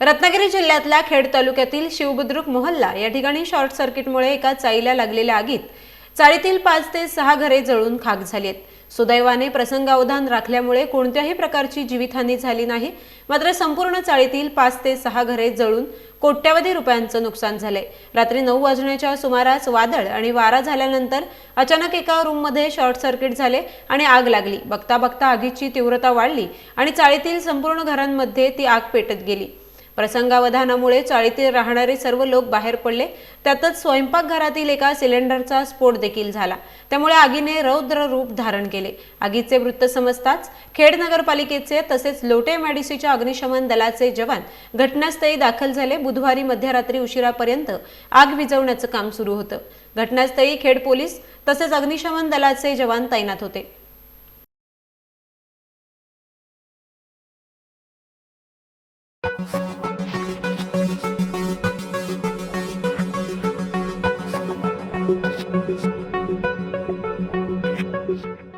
रत्नागिरी जिल्ह्यातल्या खेड तालुक्यातील शिवबुद्रुक मोहल्ला या ठिकाणी शॉर्ट सर्किटमुळे एका चाळीला लागलेल्या आगीत चाळीतील पाच ते सहा घरे जळून खाक झालीत सुदैवाने प्रसंगावधान राखल्यामुळे कोणत्याही प्रकारची जीवितहानी झाली नाही. मात्र संपूर्ण चाळीतील पाच ते सहा घरे जळून कोट्यवधी रुपयांचं नुकसान झालंय. रात्री नऊ वाजण्याच्या सुमारास वादळ आणि वारा झाल्यानंतर अचानक एका रूममध्ये शॉर्ट सर्किट झाले आणि आग लागली. बघता बघता आगीची तीव्रता वाढली आणि चाळीतील संपूर्ण घरांमध्ये ती आग पेटत गेली. प्रसंगावधानामुळे चाळीतील राहणारे सर्व लोक बाहेर पडले. त्यातच स्वयंपाकघरातील एका सिलेंडरचा स्फोट देखील झाला. त्यामुळे आगीने रौद्र रूप धारण केले. आगीचे वृत्त समजताच खेड नगरपालिकेचे तसेच लोटे मॅडिसीच्या अग्निशमन दलाचे जवान घटनास्थळी दाखल झाले. बुधवारी मध्यरात्री उशिरापर्यंत आग विझवण्याचं काम सुरू होतं. घटनास्थळी खेड पोलीस तसेच अग्निशमन दलाचे जवान तैनात होते. Thank you.